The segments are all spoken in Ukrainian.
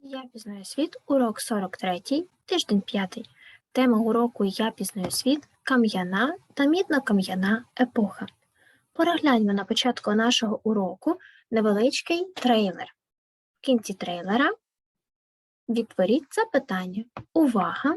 Я пізнаю світ, урок 43, тиждень 5. Тема уроку Я пізнаю світ кам'яна та мідно-кам'яна епоха. Перегляньмо на початку нашого уроку невеличкий трейлер. В кінці трейлера відтворіть запитання. Увага!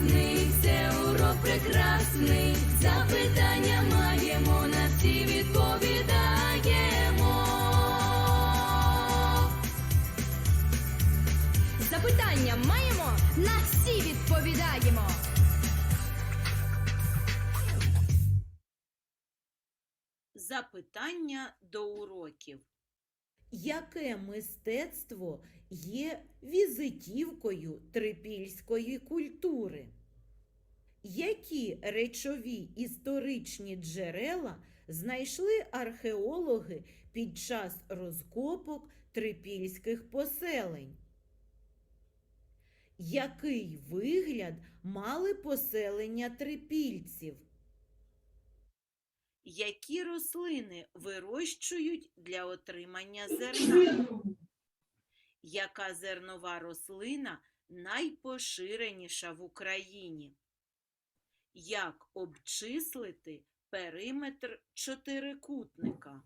класний, це урок прекрасний. Запитання маємо, на всі відповідаємо. Запитання маємо, на всі відповідаємо. Запитання до уроків. Яке мистецтво є візитівкою трипільської культури? Які речові історичні джерела знайшли археологи під час розкопок трипільських поселень? Який вигляд мали поселення трипільців? Які рослини вирощують для отримання зерна? Яка зернова рослина найпоширеніша в Україні? Як обчислити периметр чотирикутника?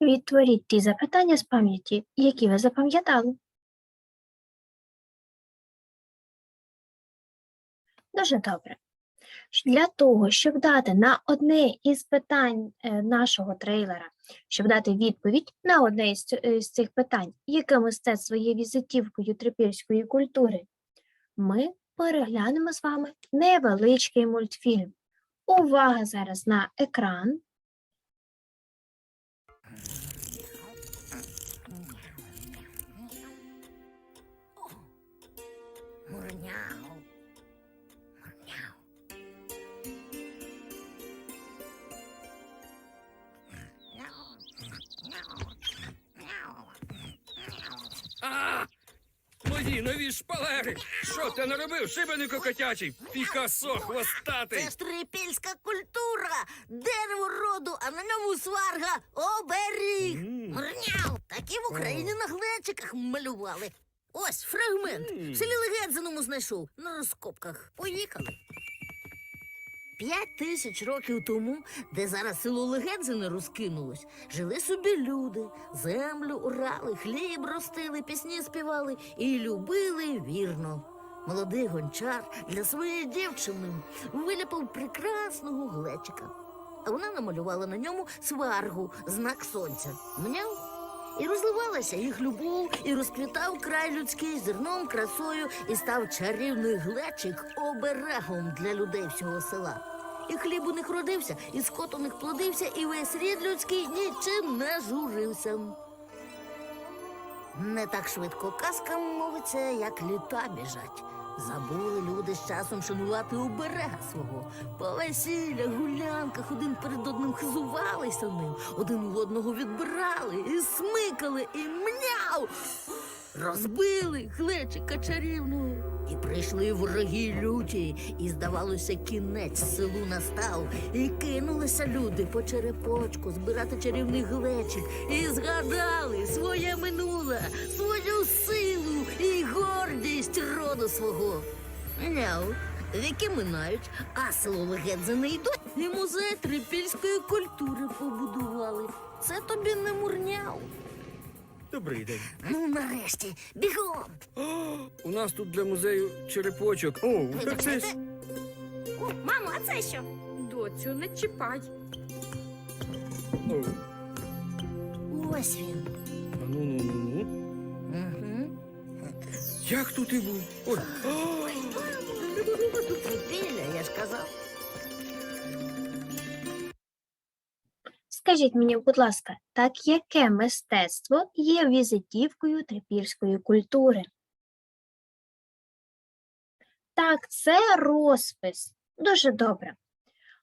Відтворіть ті запитання з пам'яті, які ви запам'ятали. Дуже добре. Для того, щоб дати на одне із питань е, нашого трейлера, щоб дати відповідь на одне із е, цих питань, яке мистецтво є візитівкою трипільської культури, ми переглянемо з вами невеличкий мультфільм. Увага зараз на екран. Мої шпалери! Що ти наробив, шибенику котячий? Пікасо хвостатий! Це ж трипільська культура. Дерево роду, а на ньому сварга оберіг. Мрняв! Такі в Україні на глечиках малювали. Ось фрагмент. В селі легензиному знайшов на розкопках. Поїхали. П'ять тисяч років тому, де зараз село Легедзине розкинулось, жили собі люди, землю орали, хліб ростили, пісні співали і любили вірно. Молодий гончар для своєї дівчини виліпив прекрасного глечика. А вона намалювала на ньому сваргу, знак сонця. Мняв. І розливалася їх любов, і розквітав край людський зерном, красою, і став чарівний глечик оберегом для людей всього села. І хліб у них родився, і скот у них плодився, і весь рід людський нічим не журився. Не так швидко казка мовиться, як літа біжать. Забули люди з часом шанувати оберега свого. По весіллях, гулянках один перед одним хизувалися ним, один у одного відбирали і смикали, і мняв. Розбили глечика чарівного. І прийшли вороги люті, і, здавалося, кінець селу настав. І кинулися люди по черепочку збирати чарівний глечик. І згадали своє минуле, свою силу і гордість роду свого. Няу, віки минають, а село Легедзе не йдуть. І музей трипільської культури побудували. Це тобі не мурняв. Добрий день. Ну, нарешті, бігом. У нас тут для музею черепочок. О, так це ж. О, мамо, а це що? Доцю, не чіпай. О, Ось він. ну ну ну ну. Угу. Як тут і був? Ой. Трипілля, я ж казав. Скажіть мені, будь ласка, так яке мистецтво є візитівкою трипільської культури? Так, це розпис. Дуже добре.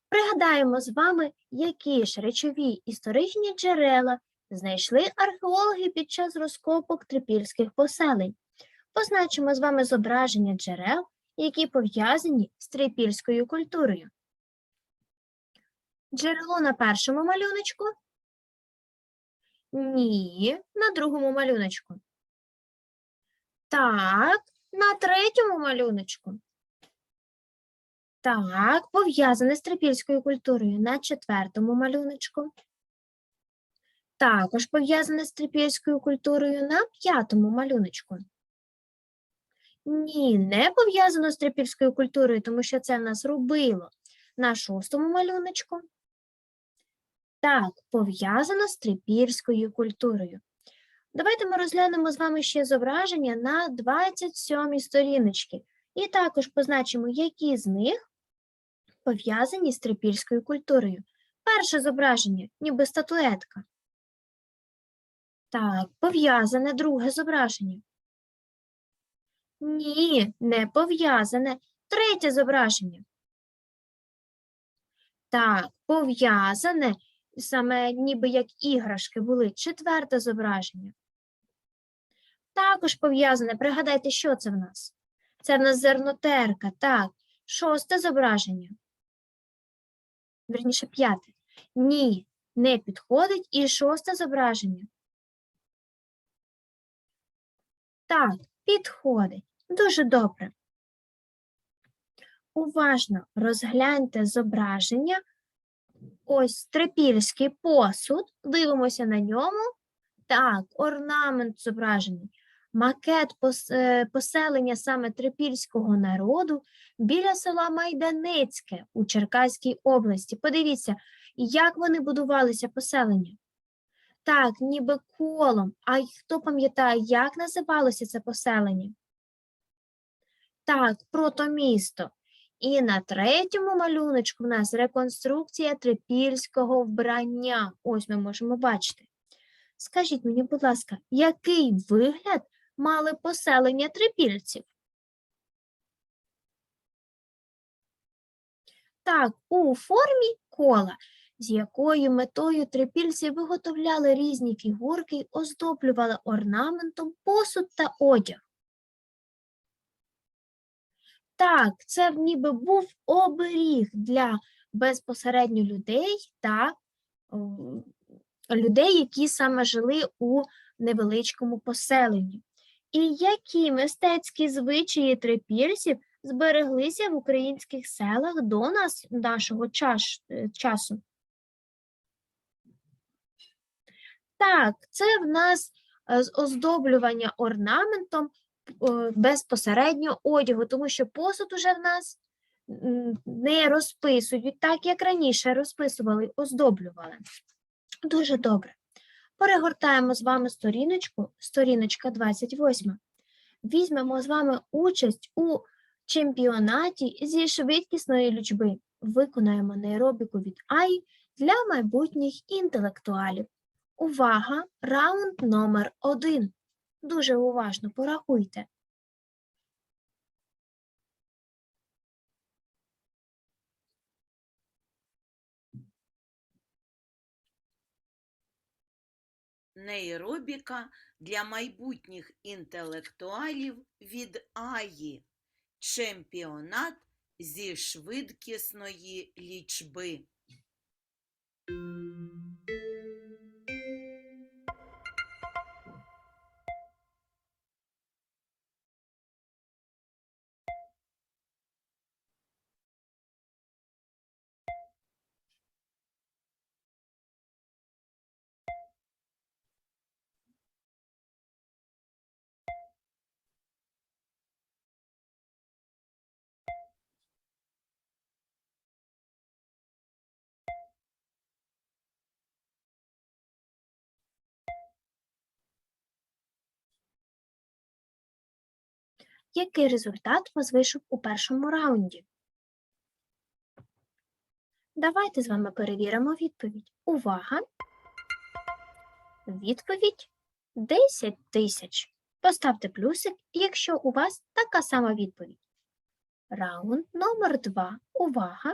Пригадаємо з вами, які ж речові історичні джерела знайшли археологи під час розкопок трипільських поселень. Позначимо з вами зображення джерел, які пов'язані з трипільською культурою. Джерело на першому малюночку? Ні, на другому малюночку. Так, на третьому малюночку. Так, пов'язане з трипільською культурою на четвертому малюночку. Також пов'язане з трипільською культурою на п'ятому малюночку. Ні, не пов'язано з трипільською культурою, тому що це в нас рубило на шостому малюночку. Так, пов'язано з трипільською культурою. Давайте ми розглянемо з вами ще зображення на 27 сторіночці і також позначимо, які з них пов'язані з трипільською культурою. Перше зображення, ніби статуетка. Так, пов'язане друге зображення. Ні, не пов'язане. Третє зображення. Так, пов'язане, саме ніби як іграшки були. Четверте зображення. Також пов'язане. Пригадайте, що це в нас? Це в нас зернотерка. Так, шосте зображення. Вірніше, п'яте. Ні, не підходить. І шосте зображення. Так, підходить. Дуже добре. Уважно розгляньте зображення. Ось трипільський посуд. Дивимося на ньому. Так, орнамент зображений. Макет е, поселення саме трипільського народу біля села Майданицьке у Черкаській області. Подивіться, як вони будувалися поселення. Так, ніби колом. А хто пам'ятає, як називалося це поселення? Так, протомісто. І на третьому малюночку в нас реконструкція трипільського вбрання. Ось ми можемо бачити. Скажіть мені, будь ласка, який вигляд мали поселення трипільців? Так, у формі кола, з якою метою трипільці виготовляли різні фігурки й оздоблювали орнаментом посуд та одяг. Так, це ніби був оберіг для безпосередньо людей та людей, які саме жили у невеличкому поселенні. І які мистецькі звичаї трипільців збереглися в українських селах до нас, нашого чаш, е, часу? Так, це в нас е, оздоблювання орнаментом безпосередньо одягу, тому що посуд уже в нас не розписують так, як раніше розписували, оздоблювали. Дуже добре. Перегортаємо з вами сторіночку, сторіночка 28. Візьмемо з вами участь у чемпіонаті зі швидкісної лічби. Виконаємо нейробіку від АІ для майбутніх інтелектуалів. Увага! Раунд номер один. Дуже уважно порахуйте. Нейробіка для майбутніх інтелектуалів від Аї. Чемпіонат зі швидкісної лічби. Який результат вас вийшов у першому раунді? Давайте з вами перевіримо відповідь. Увага! Відповідь 10 тисяч. Поставте плюсик, якщо у вас така сама відповідь. Раунд номер 2. Увага!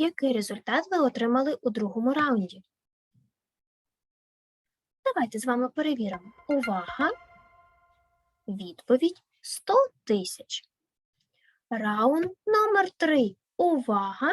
Який результат ви отримали у другому раунді? Давайте з вами перевіримо. Увага! Відповідь 100 тисяч. Раунд номер 3. Увага!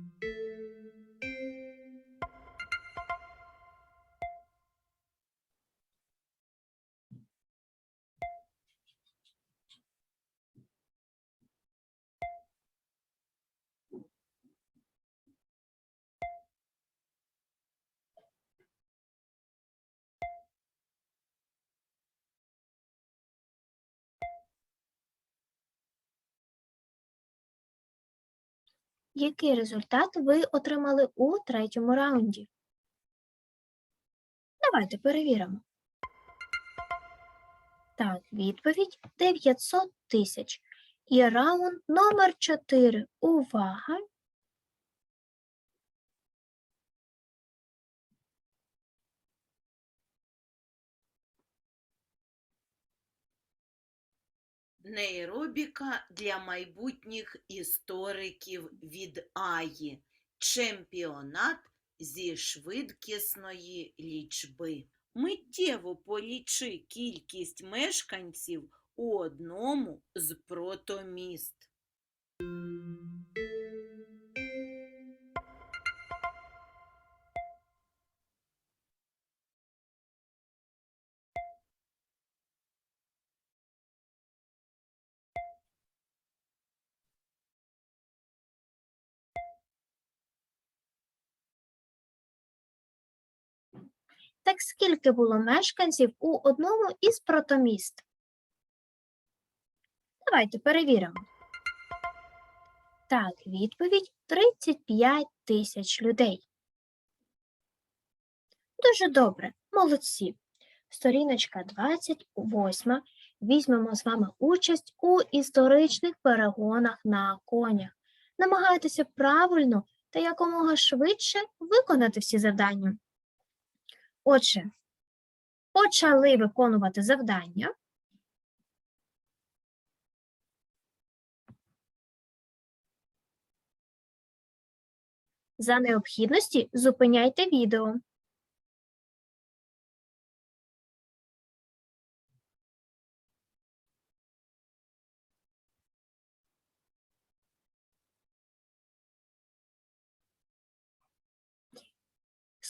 Який результат ви отримали у третьому раунді? Давайте перевіримо. Так, відповідь 900 тисяч. І раунд номер 4. Увага! Нейробіка для майбутніх істориків від Аї. Чемпіонат зі швидкісної лічби. Миттєво полічи кількість мешканців у одному з протоміст. Так скільки було мешканців у одному із протоміст? Давайте перевіримо. Так, відповідь 35 тисяч людей. Дуже добре, молодці. Сторіночка 28. Візьмемо з вами участь у історичних перегонах на конях. Намагайтеся правильно та якомога швидше виконати всі завдання. Отже, почали виконувати завдання. За необхідності зупиняйте відео.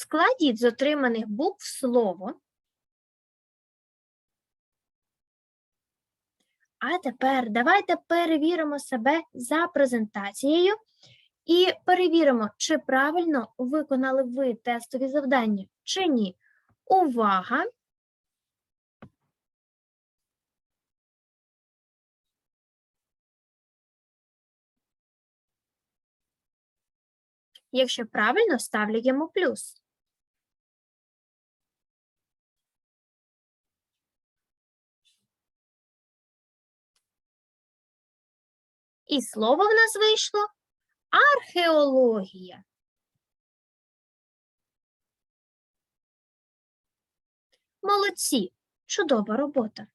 Складіть з отриманих букв слово. А тепер давайте перевіримо себе за презентацією і перевіримо, чи правильно виконали ви тестові завдання, чи ні. Увага! Якщо правильно, ставлю йому плюс. І слово в нас вийшло археологія. Молодці, чудова робота.